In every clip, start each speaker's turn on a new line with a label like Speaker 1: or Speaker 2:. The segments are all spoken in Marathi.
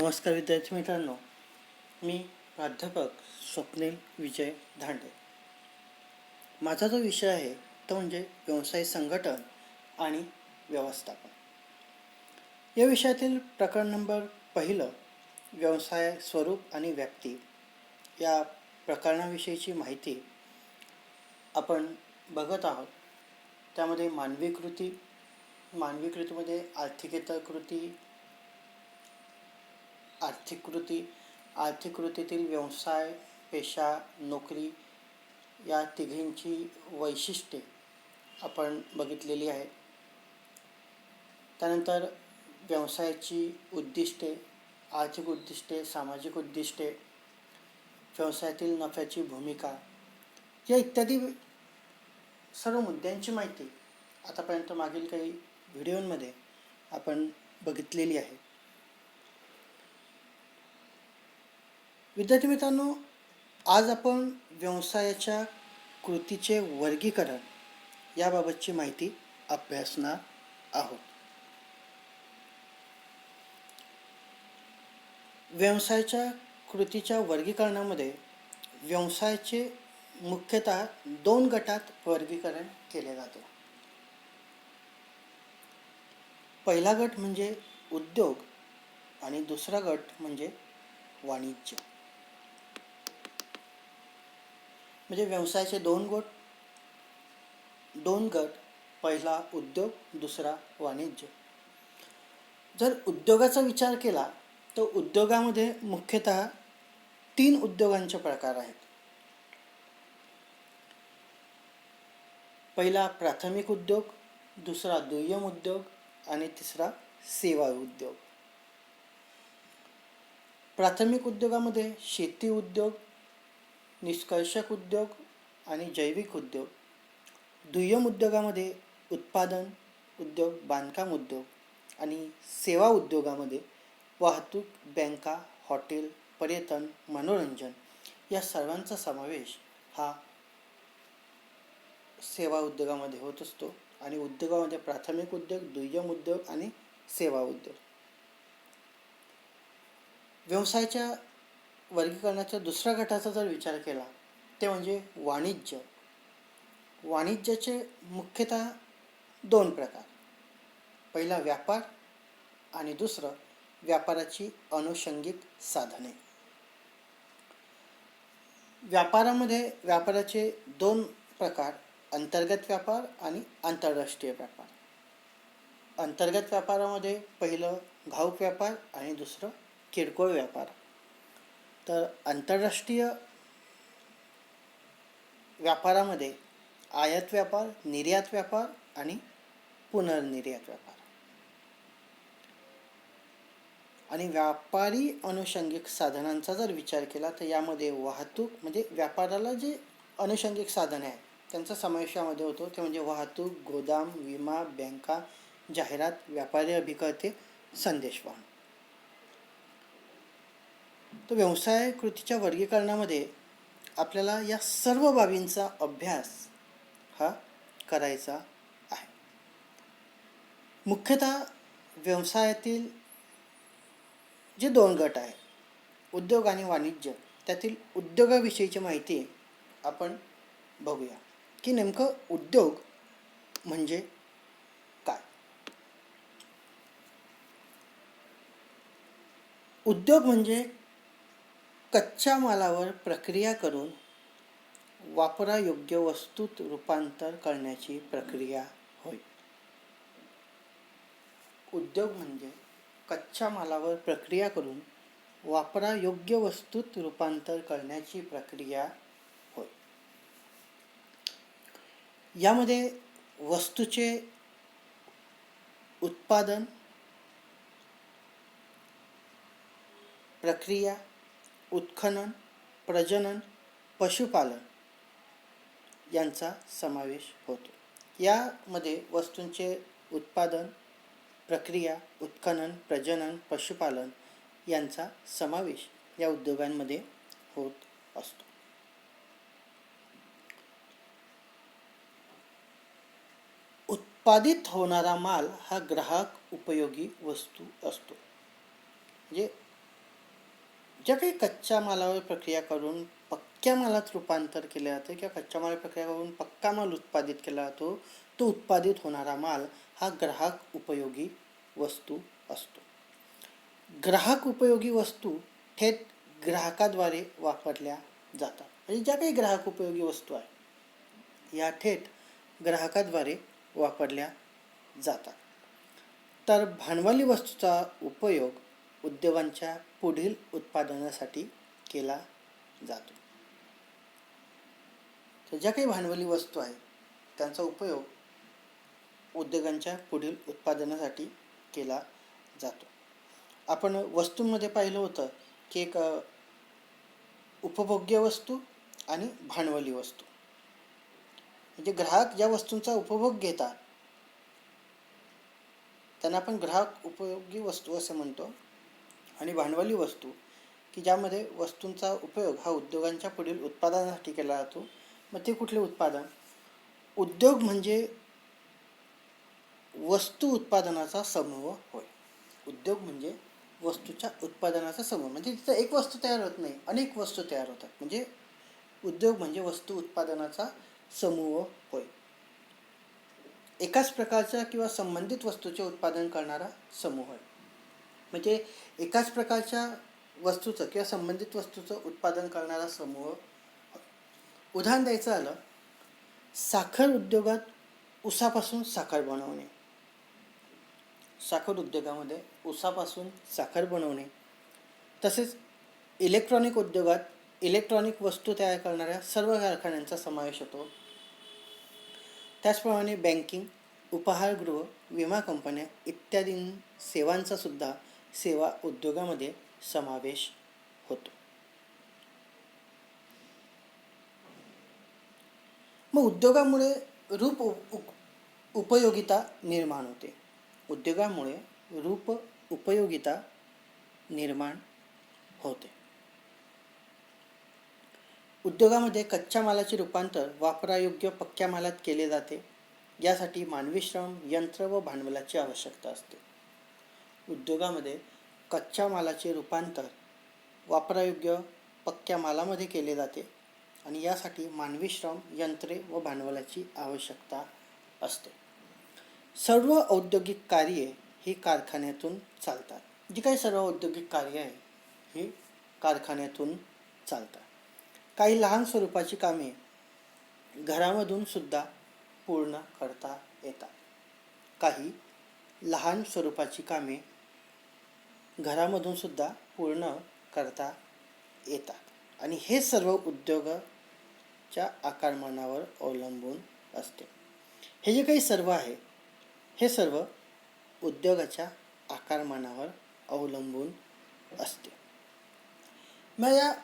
Speaker 1: नमस्कार विद्यार्थी मित्रांनो. मी प्राध्यापक स्वप्नील विजय धांडे. माझा जो विषय आहे तो म्हणजे व्यवसाय संघटन आणि व्यवस्थापन. या विषयातील प्रकरण नंबर पहिलं व्यवसाय स्वरूप आणि व्याप्ती या प्रकरणाविषयीची माहिती आपण बघत आहोत. त्यामध्ये मानवी कृती मानवी कृतीमध्ये आर्थिकेतर कृती आर्थिक कृती आर्थिक कृतीतील व्यवसाय पेशा नोकरी या तिघींची वैशिष्ट्ये आपण बघितलेली आहेत. त्यानंतर व्यवसायाची उद्दिष्टे आर्थिक उद्दिष्टे सामाजिक उद्दिष्टे व्यवसायातील नफ्याची भूमिका या इत्यादी सर्व मुद्द्यांची माहिती आतापर्यंत मागील काही व्हिडिओंमध्ये आपण बघितलेली आहे. विद्यार्थी मित्रांनो आज आपण व्यवसायाच्या कृतीचे वर्गीकरण याबाबतची माहिती अभ्यासणार आहोत. व्यवसायाच्या कृतीच्या वर्गीकरणामध्ये व्यवसायाचे मुख्यतः दोन गटात वर्गीकरण केले जाते. पहिला गट म्हणजे उद्योग आणि दुसरा गट म्हणजे वाणिज्य. म्हणजे व्यवसायाचे दोन गट दोन गट पहिला उद्योग दुसरा वाणिज्य. जर उद्योगाचा विचार केला तर उद्योगामध्ये मुख्यतः तीन उद्योगांचे प्रकार आहेत. पहिला प्राथमिक उद्योग दुसरा दुय्यम उद्योग आणि तिसरा सेवा उद्योग. प्राथमिक उद्योगामध्ये शेती उद्योग निष्कर्षक उद्योग आणि जैविक उद्योग. दुय्यम उद्योगामध्ये उत्पादन उद्योग बांधकाम उद्योग आणि सेवा उद्योगामध्ये वाहतूक बँका हॉटेल पर्यटन मनोरंजन या सर्वांचा समावेश हा सेवा उद्योगामध्ये होत असतो आणि उद्योगामध्ये प्राथमिक उद्योग दुय्यम उद्योग आणि सेवा उद्योग. व्यवसायाच्या वर्गीकरणाच्या दुसऱ्या गटाचा जर विचार केला ते म्हणजे वाणिज्य. वाणिज्याचे मुख्यतः दोन प्रकार. पहिला व्यापार आणि दुसरं व्यापाराची अनुषंगिक साधने. व्यापारामध्ये व्यापाराचे दोन प्रकार अंतर्गत व्यापार आणि आंतरराष्ट्रीय व्यापार. अंतर्गत व्यापारामध्ये पहिलं घाऊक व्यापार आणि दुसरं किरकोळ व्यापार. तर आंतरराष्ट्रीय व्यापारामध्ये आयात व्यापार निर्यात व्यापार आणि पुनर्निर्यात व्यापार. आणि व्यापारी अनुषंगिक साधनांचा जर विचार केला तर यामध्ये वाहतूक म्हणजे व्यापाराला जे अनुषंगिक साधने आहे त्यांचा समावेश यामध्ये होतो. ते म्हणजे वाहतूक गोदाम विमा बँका जाहिरात व्यापारी अभिकर्ते संदेशवाहन तर व्यवसाय कृतीच्या वर्गीकरणामध्ये आपल्याला या सर्व बाबींचा अभ्यास हा करायचा आहे. मुख्यतः व्यवसायातील जे दोन गट आहेत उद्योग आणि वाणिज्य त्यातील उद्योगाविषयीची माहिती आपण बघूया. की नेमकं उद्योग म्हणजे काय? उद्योग म्हणजे कच्च्या मालावर प्रक्रिया करून वापरायोग्य वस्तूत रूपांतर करण्याची प्रक्रिया होय. उद्योग म्हणजे कच्च्या मालावर प्रक्रिया करून वापरायोग्य वस्तूत रूपांतर करण्याची प्रक्रिया होय. यामध्ये वस्तूचे उत्पादन प्रक्रिया उत्खनन प्रजनन पशुपालन यांचा समावेश होतो. यामध्ये वस्तूंचे उत्पादन प्रक्रिया उत्खनन प्रजनन पशुपालन यांचा समावेश या उद्योगांमध्ये होत असतो. उत्पादित होणारा माल हा ग्राहक उपयोगी वस्तू असतो. म्हणजे ज्या काही कच्च्या मालावर प्रक्रिया करून पक्क्या मालात रूपांतर केले जाते किंवा कच्च्या मालावर प्रक्रिया करून पक्का माल उत्पादित केला जातो तो उत्पादित होणारा माल हा ग्राहक उपयोगी वस्तू असतो. ग्राहक उपयोगी वस्तू थेट ग्राहकाद्वारे वापरल्या जातात. म्हणजे ज्या काही ग्राहक उपयोगी वस्तू आहे या थेट ग्राहकाद्वारे वापरल्या जातात. तर भांडवली वस्तूचा उपयोग उद्योगांच्या पुढील उत्पादनासाठी केला जातो. तर ज्या काही भांडवली वस्तू आहेत त्यांचा उपयोग उद्योगांच्या पुढील उत्पादनासाठी केला जातो. आपण वस्तूंमध्ये पाहिलं होतं की एक उपभोग्य वस्तू आणि भांडवली वस्तू. म्हणजे ग्राहक ज्या वस्तूंचा उपभोग घेतात त्यांना आपण ग्राहक उपयोगी वस्तू असे म्हणतो. आणि भांडवली वस्तू की ज्यामध्ये वस्तूंचा उपयोग हा उद्योगांच्या पुढील उत्पादनासाठी केला जातो. मग ते कुठले उत्पादन? उद्योग म्हणजे वस्तू उत्पादनाचा समूह होय. उद्योग म्हणजे वस्तूच्या उत्पादनाचा समूह. म्हणजे तिथं एक वस्तू तयार होत नाही अनेक वस्तू तयार होतात. म्हणजे उद्योग म्हणजे वस्तू उत्पादनाचा समूह होय. एकाच प्रकारच्या किंवा संबंधित वस्तूचे उत्पादन करणारा समूह आहे म्हणजे एकाच प्रकारच्या वस्तूचं किंवा संबंधित वस्तूचं उत्पादन करणारा समूह उदाहरण द्यायचं झालं साखर उद्योगात उसापासून साखर बनवणे. साखर उद्योगामध्ये उसापासून साखर बनवणे. तसेच इलेक्ट्रॉनिक उद्योगात इलेक्ट्रॉनिक वस्तू तयार करणाऱ्या सर्व कारखान्यांचा समावेश होतो. त्याचप्रमाणे बँकिंग उपहारगृह विमा कंपन्या इत्यादी सेवांचा सुद्धा सेवा उद्योगामध्ये समावेश होतो. मग उद्योगामुळे रूप उप- उपयोगिता निर्माण होते. उद्योगामुळे रूप उपयोगिता निर्माण होते. उद्योगामध्ये कच्च्या मालाचे रूपांतर वापरायोग्य पक्क्या मालात केले जाते. यासाठी मानवी श्रम यंत्र व भांडवलाची आवश्यकता असते. उद्योगामध्ये कच्च्या मालाचे रूपांतर वापरायोग्य पक्क्या मालामध्ये केले जाते आणि यासाठी मानवी श्रम यंत्रे व भांडवलाची आवश्यकता असते. सर्व औद्योगिक कार्ये ही कारखान्यातून चालतात. जी काही सर्व औद्योगिक कार्य आहे ही कारखान्यातून चालतात. काही लहान स्वरूपाची कामे घरामधून सुद्धा पूर्ण करता येतात. काही लहान स्वरूपाची कामे घरामधून सुद्धा पूर्ण करता येतात. आणि हे सर्व उद्योगाच्या आकारमानावर अवलंबून असते. हे जे काही सर्व आहे हे सर्व उद्योगाच्या आकारमानावर अवलंबून असते. मग या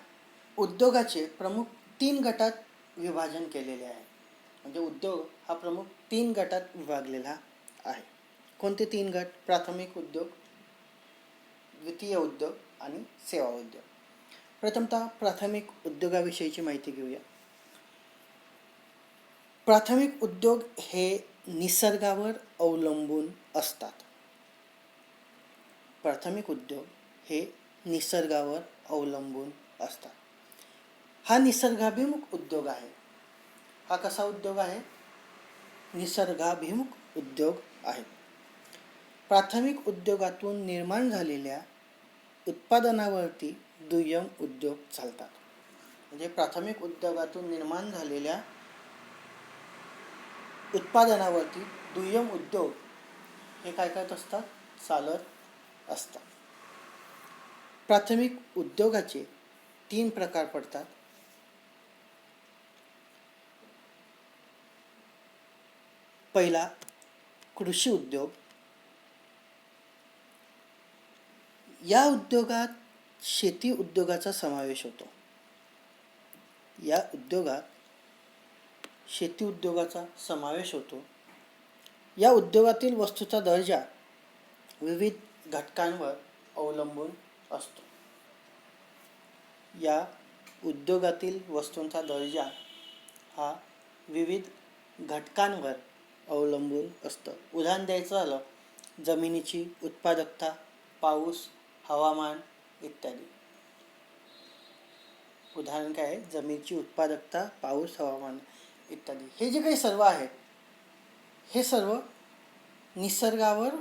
Speaker 1: उद्योगाचे प्रमुख तीन गटात विभाजन केलेले आहे. म्हणजे उद्योग हा प्रमुख तीन गटात विभागलेला आहे. कोणते तीन गट प्राथमिक उद्योग द्वितीय उद्योग आणि सेवा उद्योग? प्रथमतः प्राथमिक उद्योगाविषयीची माहिती घेऊया. प्राथमिक उद्योग हे निसर्गावर अवलंबून असतात. प्राथमिक उद्योग हे निसर्गावर अवलंबून असतात. हा निसर्गाभिमुख उद्योग आहे. हा कसा उद्योग आहे? निसर्गाभिमुख उद्योग आहे. प्राथमिक उद्योगातून निर्माण झालेल्या उत्पादनावरती दुय्यम उद्योग चालतात. म्हणजे प्राथमिक उद्योगातून निर्माण झालेल्या उत्पादनावरती दुय्यम उद्योग हे काय करत असतात? चालत असतात. प्राथमिक उद्योगाचे तीन प्रकार पडतात. पहिला कृषी उद्योग. या उद्योगात शेती उद्योगाचा समावेश होतो. या उद्योगात शेती उद्योगाचा समावेश होतो. या उद्योगातील वस्तूचा दर्जा विविध घटकांवर अवलंबून असतो. या उद्योगातील वस्तूंचा दर्जा हा विविध घटकांवर अवलंबून असतं. उदाहरण द्यायचं झालं जमिनीची उत्पादकता पाऊस हवामान इत्यादी. उदाहरण काय आहे? जमिनीची उत्पादकता पाऊस हवामान इत्यादी. हे जे काही सर्व आहे हे सर्व निसर्गावर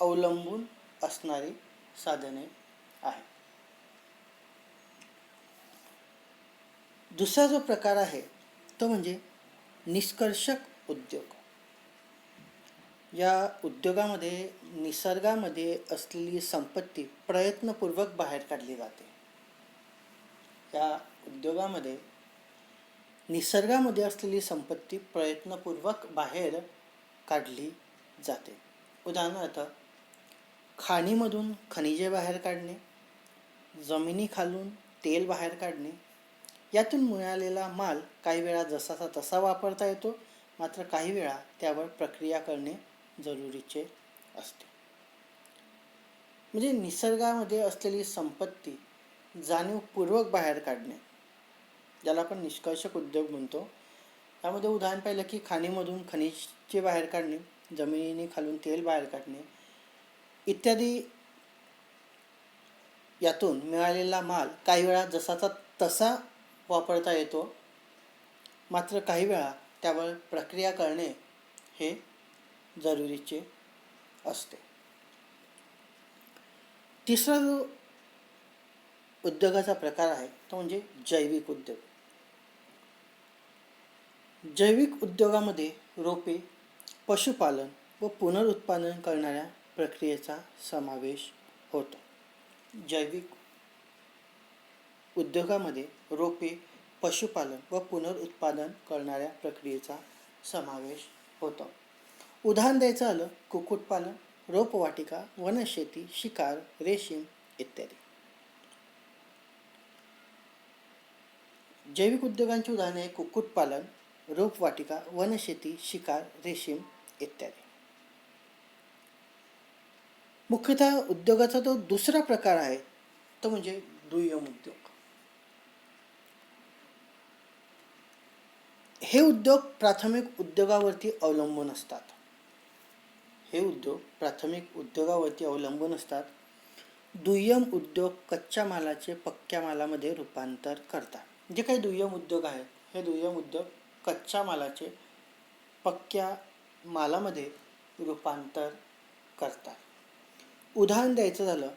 Speaker 1: अवलंबून असणारी साधने आहेत. दुसरा जो प्रकार आहे तो म्हणजे निष्कर्षक उद्योग. या उद्योगामध्ये निसर्गामध्ये असलेली संपत्ती प्रयत्नपूर्वक बाहेर काढली जाते. या उद्योगामध्ये निसर्गामध्ये असलेली संपत्ती प्रयत्नपूर्वक बाहेर काढली जाते. उदाहरणार्थ खाणीमधून खनिजे बाहेर काढणे जमिनीखालून तेल बाहेर काढणे यातून मिळालेला माल काही वेळा जसाचा तसा वापरता येतो मात्र काही वेळा त्यावर प्रक्रिया करणे जरुरीचे असते. म्हणजे निसर्गामध्ये असलेली संपत्ती जाणीवपूर्वक बाहेर काढणे ज्याला आपण निष्कर्षक उद्योग म्हणतो. त्यामध्ये उदाहरण पाहिलं की खाणीमधून खनिजचे बाहेर काढणे जमिनी खालून तेल बाहेर काढणे इत्यादी यातून मिळालेला माल काही वेळा जसाचा तसा वापरता येतो. मात्र काही वेळा त्यावर प्रक्रिया करणे हे जरुरीचे असते. तिसरा जो उद्योगाचा प्रकार आहे तो म्हणजे जैविक उद्योग. जैविक उद्योगामध्ये रोपे पशुपालन व पुनरुत्पादन करणाऱ्या प्रक्रियेचा समावेश होतो. जैविक उद्योगामध्ये रोपे पशुपालन व पुनरुत्पादन करणाऱ्या प्रक्रियेचा समावेश होतो. उदाहरण द्यायचं आलं कुक्कुटपालन रोपवाटिका वनशेती शिकार रेशीम इत्यादी. जैविक उद्योगांची उदाहरणे आहे कुक्कुटपालन रोपवाटिका वनशेती शिकार रेशीम इत्यादी. मुख्यतः उद्योगाचा तो दुसरा प्रकार आहे तो म्हणजे दुय्यम उद्योग. हे उद्योग प्राथमिक उद्योगावरती अवलंबून असतात. हे उद्योग प्राथमिक उद्योगावरती अवलंबून असतात. दुय्यम उद्योग कच्च्या मालाचे पक्क्या मालामध्ये रूपांतर करतात. जे काही दुय्यम उद्योग आहेत हे दुय्यम उद्योग कच्च्या मालाचे पक्क्या मालामध्ये रूपांतर करतात. उदाहरण द्यायचं झालं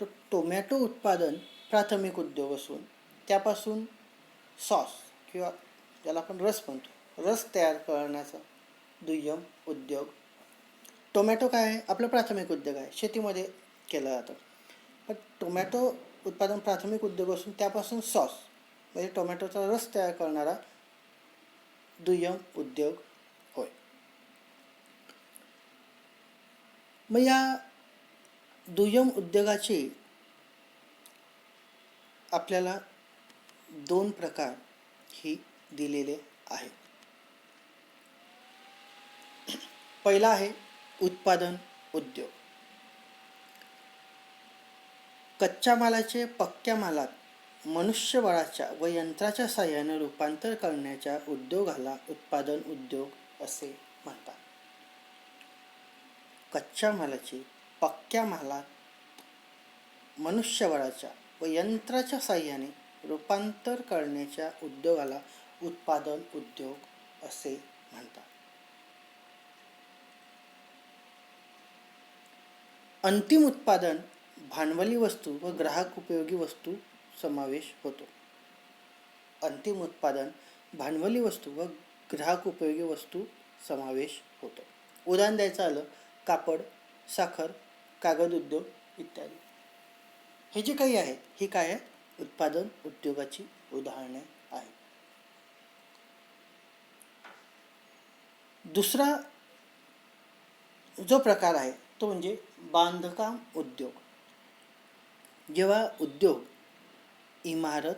Speaker 1: तर टोमॅटो उत्पादन प्राथमिक उद्योग असून त्यापासून सॉस किंवा ज्याला आपण रस म्हणतो रस तयार करण्याचा दुय्यम उद्योग टोमॅटो काय आहे? आपलं प्राथमिक उद्योग आहे. शेतीमध्ये केलं जातं. पण टोमॅटो उत्पादन प्राथमिक उद्योग असून त्यापासून सॉस म्हणजे टोमॅटोचा रस तयार करणारा दुय्यम उद्योग होय. मग या दुय्यम उद्योगाची आपल्याला दोन प्रकार ही दिलेले आहेत. पहिला आहे उत्पादन उद्योग. कच्च्या मालाचे पक्क्या मालात मनुष्यबळाच्या व यंत्राच्या सहाय्याने रूपांतर करण्याच्या उद्योगाला उत्पादन उद्योग असे म्हणतात. कच्च्या मालाचे पक्क्या मालात मनुष्यबळाच्या व यंत्राच्या साहाय्याने रूपांतर करण्याच्या उद्योगाला उत्पादन उद्योग असे म्हणतात. अंतिम उत्पादन भांडवली वस्तू व ग्राहक उपयोगी वस्तू समावेश होतो. अंतिम उत्पादन भांडवली वस्तू व ग्राहक उपयोगी वस्तू समावेश होतो. उदाहरण द्यायचं आलं कापड साखर कागद उद्योग इत्यादी. हे जे काही आहे ही काय आहे? उत्पादन उद्योगाची उदाहरणे आहेत. दुसरा जो प्रकार आहे तो म्हणजे बांधकाम उद्योग. जेव्हा उद्योग इमारत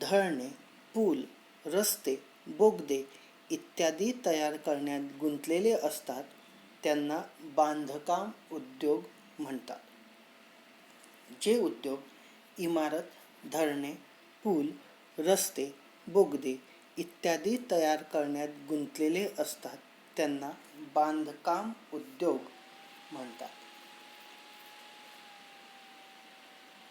Speaker 1: धरणे पूल रस्ते बोगदे इत्यादी तयार करण्यात गुंतलेले असतात त्यांना बांधकाम उद्योग म्हणतात. जे उद्योग इमारत धरणे पूल रस्ते बोगदे इत्यादी तयार करण्यात गुंतलेले असतात त्यांना बांधकाम उद्योग म्हणतात.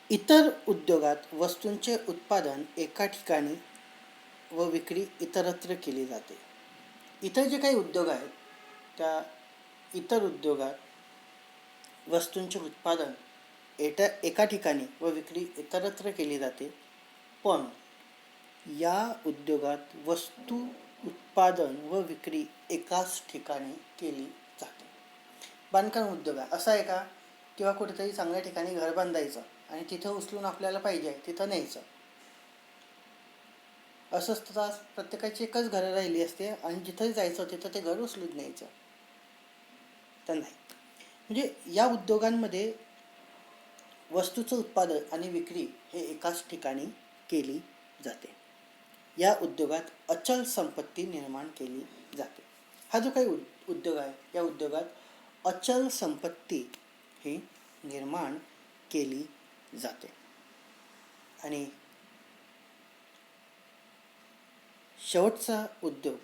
Speaker 1: इतर उद्योगात वस्तूंचे उत्पादन एका ठिकाणी व विक्री इतरत्र केली जाते. इतर जे काही उद्योग आहेत त्या इतर उद्योगात वस्तूंचे उत्पादन एटा एका ठिकाणी व विक्री इतरत्र केली जाते. पण या उद्योगात वस्तू उत्पादन व विक्री एकाच ठिकाणी केली बांधकाम उद्योग आहे. असा आहे का? किंवा कुठेतरी चांगल्या ठिकाणी घर बांधायचं आणि तिथं उचलून आपल्याला पाहिजे तिथं न्यायचं. असं असतं प्रत्येकाची एकच घरं राहिली असते आणि जिथं जायचं तिथं ते घर उचलून न्यायचं. तर नाही. म्हणजे या उद्योगांमध्ये वस्तूचं उत्पादन आणि विक्री हे एकाच ठिकाणी केली जाते. या उद्योगात अचल संपत्ती निर्माण केली जाते. हा जो काही उद उद्योग आहे या उद्योगात अचल संपत्ती ही निर्माण केली जाते. आणि शेवटचा उद्योग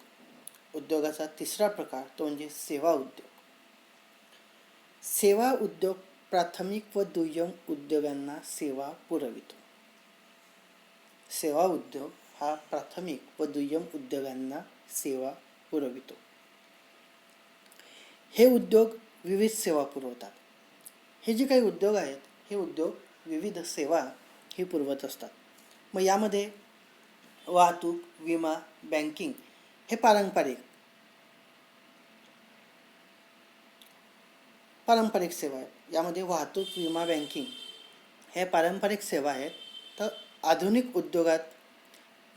Speaker 1: उद्योगाचा तिसरा प्रकार तो म्हणजे सेवा उद्योग. सेवा उद्योग प्राथमिक व दुय्यम उद्योगांना सेवा पुरवितो. सेवा उद्योग हा प्राथमिक व दुय्यम उद्योगांना सेवा पुरवितो. हे उद्योग विविध सेवा पुरवतात. हे जे काही उद्योग आहेत हे उद्योग विविध सेवा हे पुरवत असतात. मग यामध्ये वाहतूक विमा बँकिंग हे पारंपरिक पारंपरिक सेवा आहेत. यामध्ये वाहतूक विमा बँकिंग हे पारंपरिक सेवा आहेत. तर आधुनिक उद्योगात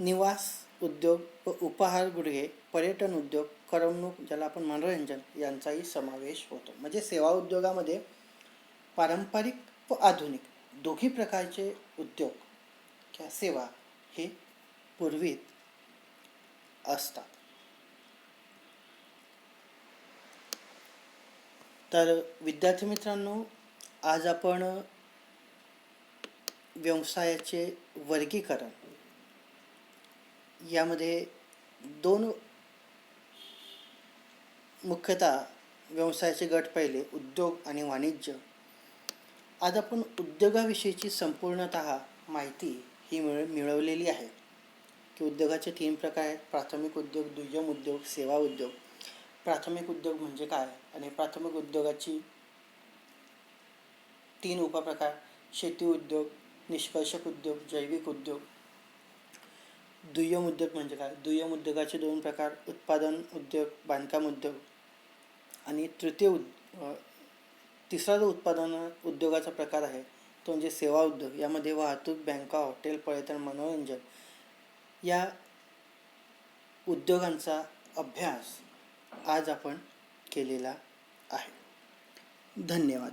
Speaker 1: निवास उद्योग व उपहारगृहे पर्यटन उद्योग करमणूक ज्याला आपण मनोरंजन यांचाही समावेश होतो. म्हणजे सेवा उद्योगामध्ये पारंपरिक व आधुनिक दोघी प्रकारचे उद्योग किंवा सेवा हे पूर्वीत असतात. तर विद्यार्थी मित्रांनो आज आपण व्यवसायाचे वर्गीकरण यामध्ये दोन मुख्यतः व्यवसायाचे गट पहिले उद्योग आणि वाणिज्य. आज आपण उद्योगाविषयीची संपूर्णत माहिती ही मिळ मिळवलेली आहे. की उद्योगाचे तीन प्रकार आहेत. प्राथमिक उद्योग दुय्यम उद्योग सेवा उद्योग. प्राथमिक उद्योग म्हणजे काय? आणि प्राथमिक उद्योगाची तीन उपप्रकार शेती उद्योग निष्कर्षक उद्योग जैविक उद्योग. दुय्यम उद्योग म्हणजे काय? दुय्यम उद्योगाचे दोन प्रकार उत्पादन उद्योग बांधकाम उद्योग. आणि तृतीय उद तिसरा जो उत्पादन उद्योगाचा प्रकार आहे तो म्हणजे सेवा उद्योग. यामध्ये वाहतूक बँका हॉटेल पर्यटन मनोरंजन या उद्योगांचा अभ्यास आज आपण केलेला आहे. धन्यवाद.